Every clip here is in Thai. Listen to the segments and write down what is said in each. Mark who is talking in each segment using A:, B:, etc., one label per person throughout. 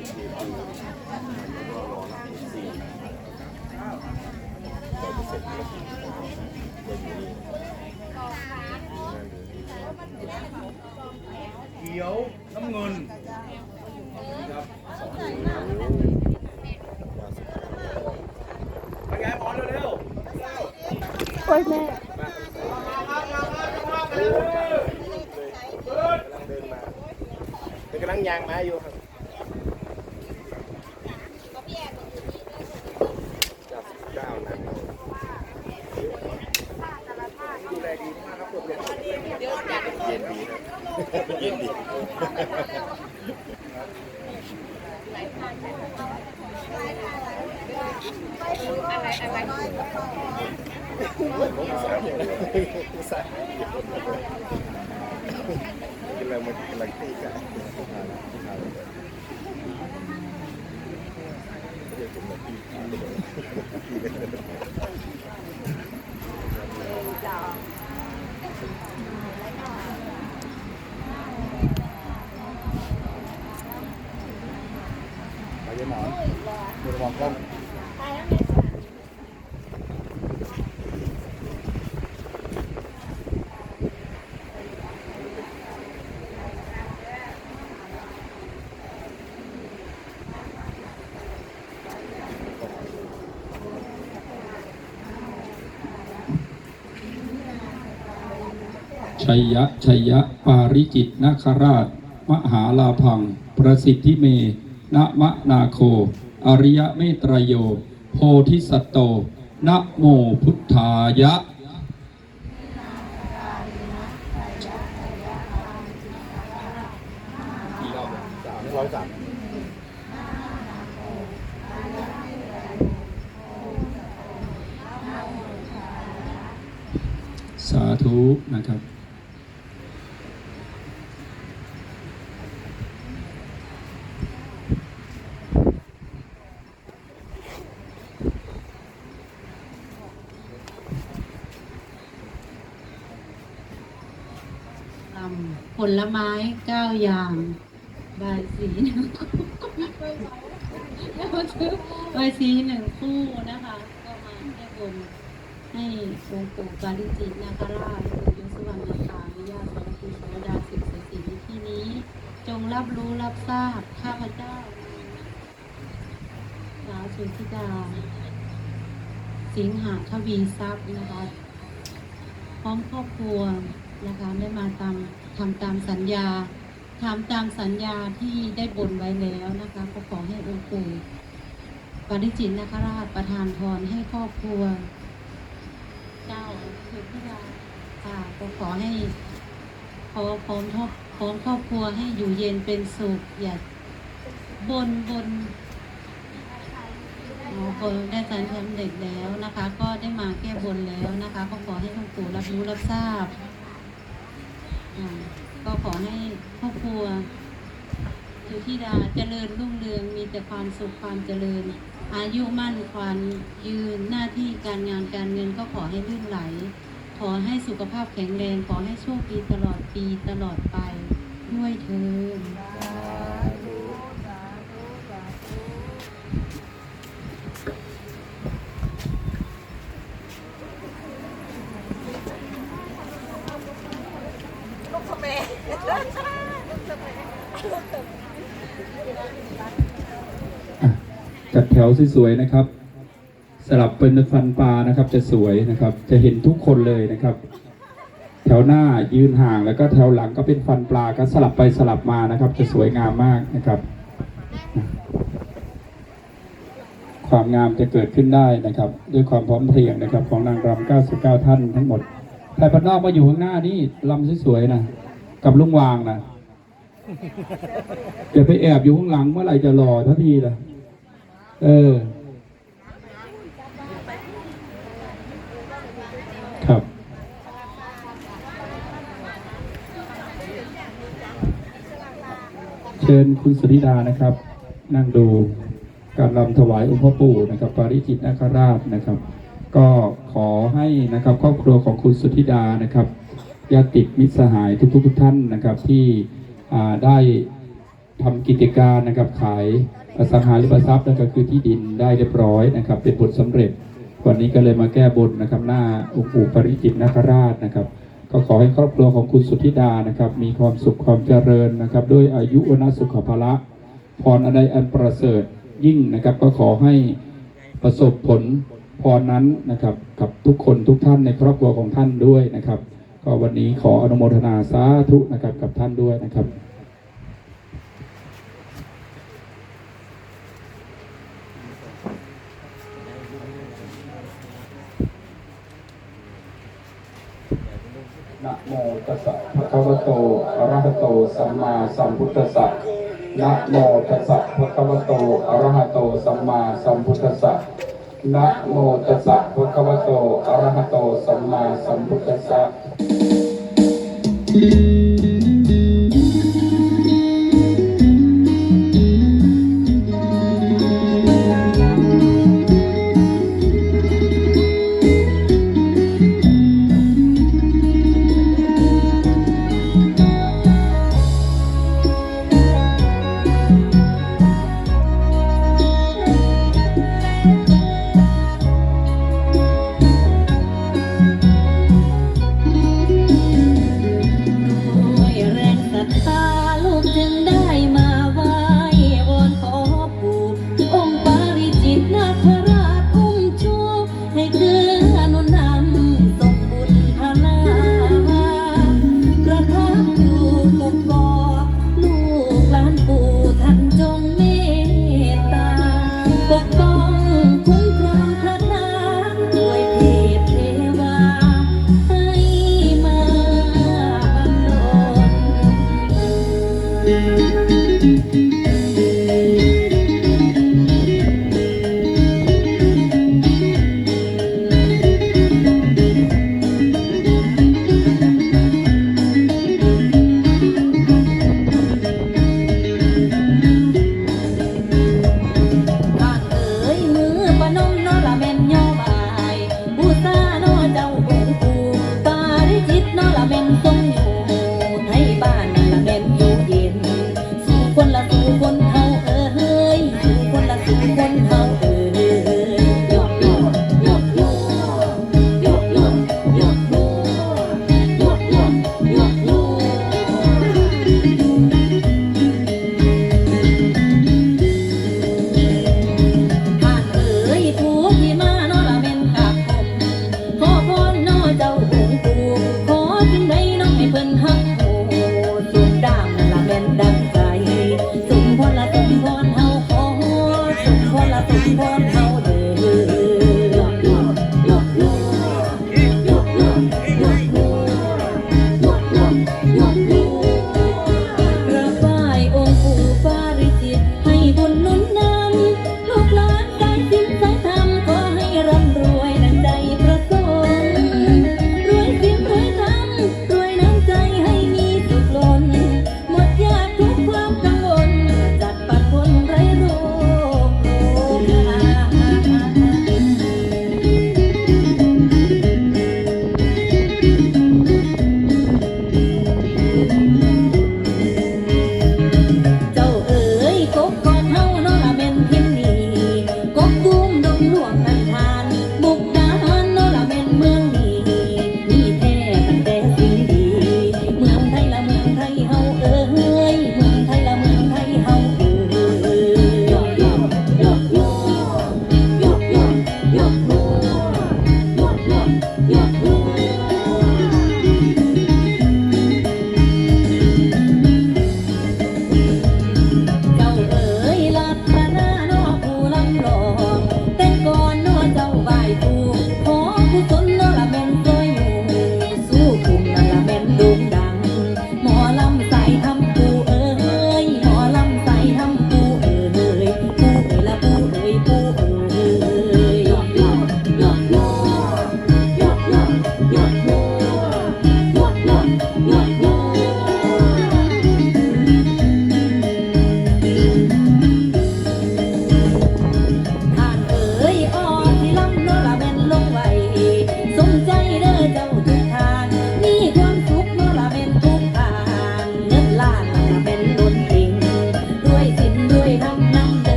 A: ับ ไป
B: ยั
C: ง
A: หมอนดูระวังกล้อง
D: ชัยยะชัยยะ ปาริจิตนาคราช มหาลาพัง ประสิทธิเม นะมะนาโค อริยเมตรโย โพธิสัตโต นะโมพุทธายะ
C: ร้อยสามสา
D: ธุนะครับ
E: ลำผลไม้ เก้าอย่างใบายสีหนึ่งคู่ใบายสีหนึ่งคู่นะคะ ก็มาให้บนให้องค์ปู่ปาริจิตนาคราชปู่ยศวรรณคาวิยาสรภูโสดาสิบสีสีที่นี้ จงรับรู้รับทราบข้าพเจ้าสาวสุธิดา สิงหาทวีทรัพย์นะคะ พร้อมครอบครัวนะคะได้มาตาม ทำตามสัญญาทำตามสัญญาที่ได้บนไว้แล้วนะคะก็ขอให้องค์ปู่ปาริจิตนคราชประทานพรให้ครอบครัว เจ้าเทพธิดาค่ะก็ขอให้ขอพร้อมทบพร้อมครอบครัวให้อยู่เย็นเป็นสุขอย่าบนบนอคนได้สันแชมป์เด็กแล้วนะคะ ก็ได้มาแก้บนแล้วนะคะ ก็ขอให้หลวงปู่รับรู้รับทราบ ก็ขอให้ครอบครัวอยู่ที่ดาเจริญรุ่งเรืองมีแต่ความสุขความเจริญ อายุมั่นควัญยืนหน้าที่การงานการเงินก็ขอให้ลื่นไหล ขอให้สุขภาพแข็งแรง ขอให้โชคดีตลอดปีตลอดไปด้วยเธ
D: อ สวยๆนะครับ สลับเป็นฟันปลานะครับ จะสวยนะครับ จะเห็นทุกคนเลยนะครับ แถวหน้ายืนห่างแล้วก็แถวหลังก็เป็นฟันปลาก็สลับไปสลับมานะครับ จะสวยงามมากนะครับ ความงามจะเกิดขึ้นได้นะครับ ด้วยความพร้อมเพรียงนะครับ ของนางรำ99 ท่านทั้งหมดใครพันนอกมาอยู่ข้างหน้านี่ลำสวยๆนะกับลุงวางนะอย่าไปแอบอยู่ข้างหลังเมื่อไหร่จะหล่อท่าทีล่ะ เออ ครับ เชิญคุณสุธิดานะครับ นั่งดูการรำถวายองค์พ่อปู่นะครับ ปาริจิตนาคราชนะครับ ก็ขอให้นะครับ ครอบครัวของคุณสุธิดานะครับญาติมิตรสหายทุกๆทุกท่านนะครับที่อ่าได้
F: ทำกิจการนะครับขาย อสังหาริมทรัพย์นั่นก็คือที่ดินได้เรียบร้อยนะครับ เป็นผลสำเร็จ วันนี้ก็เลยมาแก้บนนะครับหน้าองค์ปู่ปริจิตนาคราชนะครับ ก็ขอให้ครอบครัวของคุณสุทธิดานะครับ มีความสุขความเจริญนะครับด้วยอายุวนะสุขภาละพรอันใดอันประเสริฐยิ่งนะครับ ก็ขอให้ประสบผลพรนั้นนะครับกับทุกคนทุกท่านในครอบครัวของท่านด้วยนะครับ ก็วันนี้ขออนุโมทนาสาธุนะครับกับท่านด้วยนะครับ นะโมตัสสะภะคะวะโตอะระหะโต สัมมาสัมพุทธัสสะนะโมตัสสะภะคะวะโตอะระหะโต สัมมาสัมพุทธัสสะนะโมตัสสะภะคะวะโตอะระหะโต สัมมาสัมพุทธัสสะ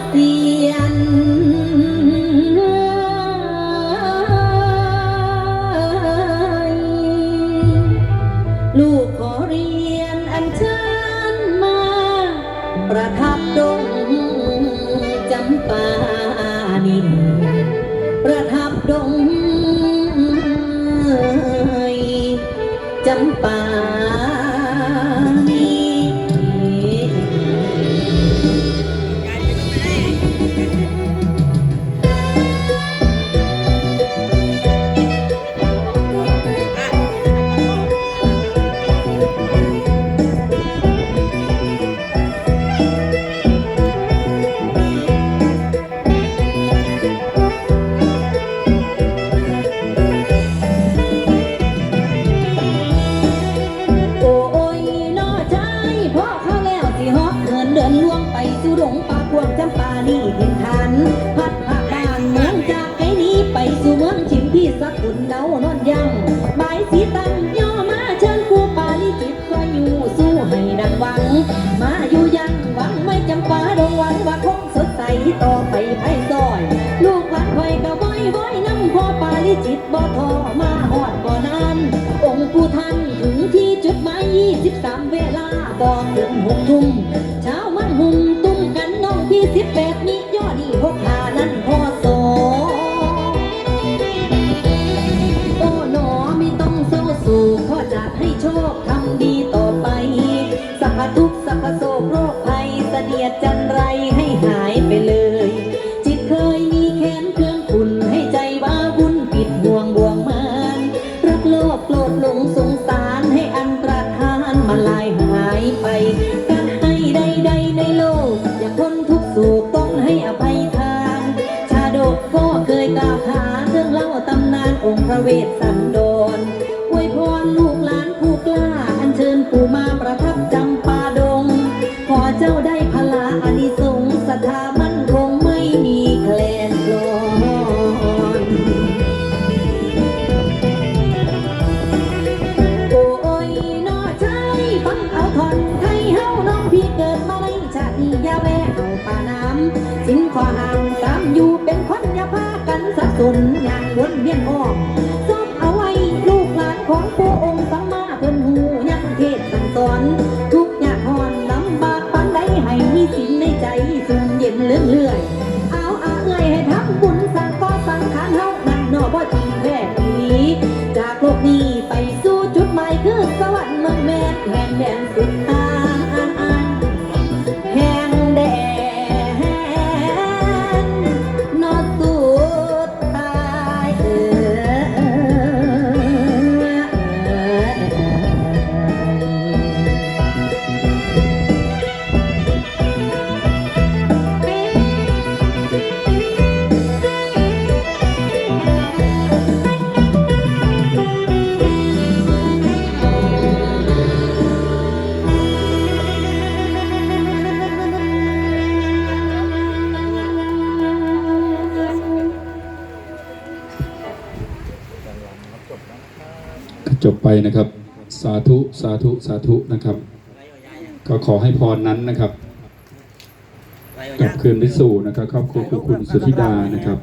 G: happy. ยไอ้ซอย ลูกหลานไว้ก็ไว้ไว้น้ำพ่อปาลิจิตบ่ทอมาหอดก่อนาน องค์ปู่ท่านถึงที่จุด
F: หมายยี่สิบสามเวลาบอกถึงหกทุ่มเช้ามันหุ่มตุ้มกันน้องพี่สิบแปดมียอดนี่พกพานั้นพ่อโสโอ้หนอไม่ต้องเศร้าโศพ่อจะให้โชคทำดีต่อไปสภทุกสัพพโศกโรคภัยเสนียดจันไรให้หายไปเลย มาลายหายไป สนอย่างวนเวียนอ้อมซอมเอาไว้ลูกหลานของ
D: ปู นะครับ สาธุสาธุสาธุนะครับ ก็ขอให้พรนั้นนะครับกลับคืนไปสู่นะครับครอบครัวคุณสุธิดานะครับ